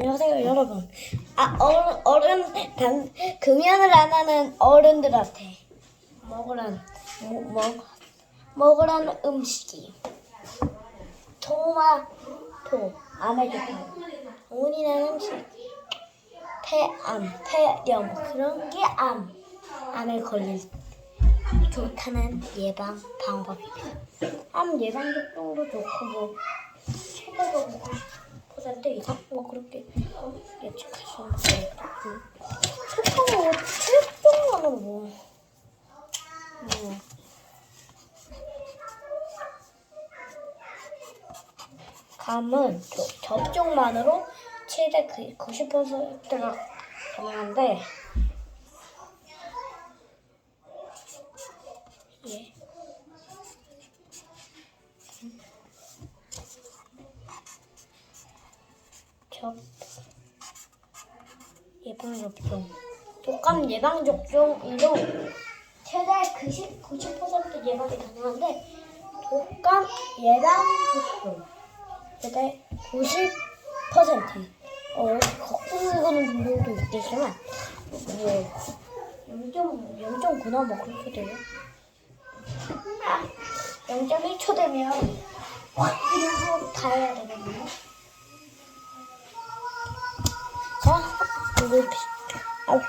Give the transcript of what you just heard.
안녕하세요 여러분. 아 어른 어른 단 금연을 안 하는 어른들한테 먹으란 뭐, 먹 먹으라는 음식이 토마토 좋다는 온이라는 음식 폐암 폐렴 그런 게 암 암에 걸릴 좋다는 예방 방법입니다. 암 예방 접종도 좋고 뭐 최대로 50% 이상 뭐 그렇게 세상에 최종하는 뭐, 뭐 감은 저- 접종만으로 최대 그 90%가 가능한데 예. 접 예방 접종. 독감 예방 접종으로 최대 90, 90% 예방이 가능한데 독감 예방 접종. 최대 90% 어, 읽는 분들도 있겠지만 뭐 0.0.9나 뭐 그렇게 돼요. 아, 0.1초 되면 이거 다 해야 되거든요. 자, 이거 아,